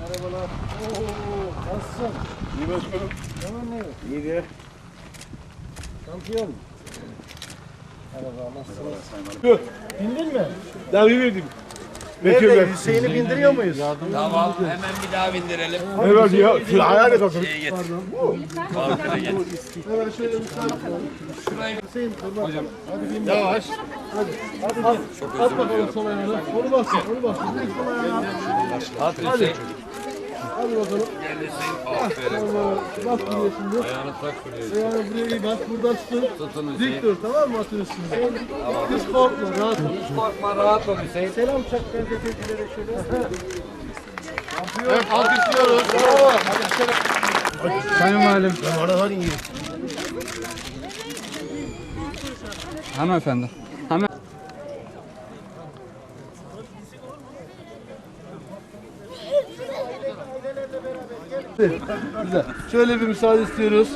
Merhabalar. Oo, nasılsın? İyi başkanım. Hemen ne? İyi diye. Şampiyon. Merhaba, nasılsın? Yok. Bindin mi? Daha iyi verdim. Nerede? Hüseyin'i bindiriyor muyuz? Tamam hemen bir daha bindirelim. Ne var ya? Şöyle ayağa da kalkın. Şeye git. Bankara git. Hemen şöyle bir tane. Şurayı Hüseyin, hocam. Hadi bin. Yavaş. Hadi. Hadi. At, at bakalım sol ayağını. Onu bas. Onu bas. At Hüseyin. Hadi bakalım. Gel Hüseyin. Aferin. Tamam. Bas buraya şimdi. Ayağını tak şuraya. Ayağını buraya iyi bas. Buradan tutun. Tutun Dik Hüseyin. dur tamam mı atın üstünde? Hiç korkma rahat ol. Hiç korkma rahat ol Hüseyin. Selam çak gazetecilere şöyle. Evet, alkışlıyoruz. Bravo. Sayın Valim, hadi iyi. hanımefendi. Hanım Güzel. Şöyle bir müsaade istiyoruz.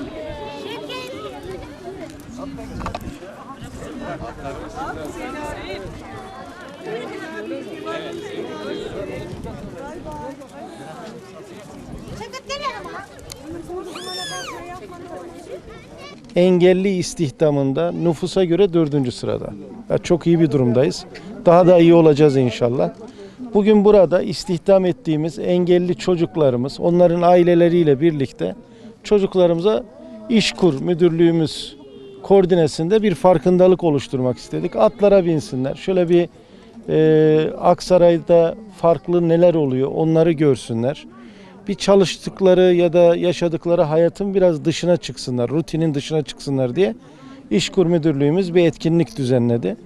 Engelli istihdamında nüfusa göre dördüncü sırada. Ya çok iyi bir durumdayız. Daha da iyi olacağız inşallah. Bugün burada istihdam ettiğimiz engelli çocuklarımız, onların aileleriyle birlikte çocuklarımıza İşkur Müdürlüğümüz koordinesinde bir farkındalık oluşturmak istedik. Atlara binsinler. Şöyle bir e, Aksaray'da farklı neler oluyor onları görsünler. Bir çalıştıkları ya da yaşadıkları hayatın biraz dışına çıksınlar, rutinin dışına çıksınlar diye İşkur Müdürlüğümüz bir etkinlik düzenledi.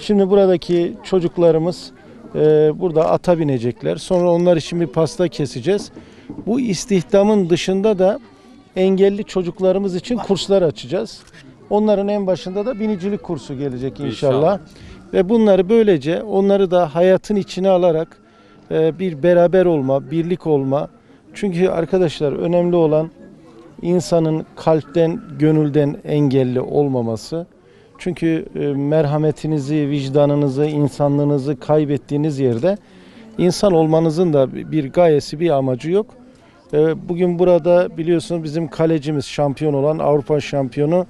Şimdi buradaki çocuklarımız e, burada ata binecekler. Sonra onlar için bir pasta keseceğiz. Bu istihdamın dışında da engelli çocuklarımız için kurslar açacağız. Onların en başında da binicilik kursu gelecek inşallah. Ve bunları böylece onları da hayatın içine alarak e, bir beraber olma, birlik olma. Çünkü arkadaşlar önemli olan insanın kalpten, gönülden engelli olmaması. Çünkü e, merhametinizi, vicdanınızı, insanlığınızı kaybettiğiniz yerde insan olmanızın da bir gayesi, bir amacı yok. E, Bugün burada biliyorsunuz bizim kalecimiz şampiyon olan Avrupa şampiyonu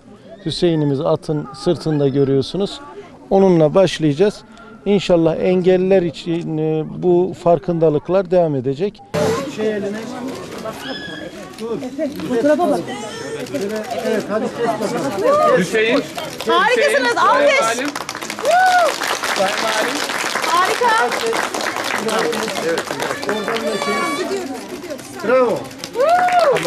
Hüseyin'imiz atın sırtında görüyorsunuz. Onunla başlayacağız. İnşallah engelliler için e, bu farkındalıklar devam edecek. Şey eline. Dur. Fotoğrafa bak. Evet hadi kes bakalım. Hüseyin. Şey, Harikasınız. Alkış. Sayın Valim. Harika. Evet. Oradan da şey. Gidiyoruz, gidiyoruz. Bravo. Evet.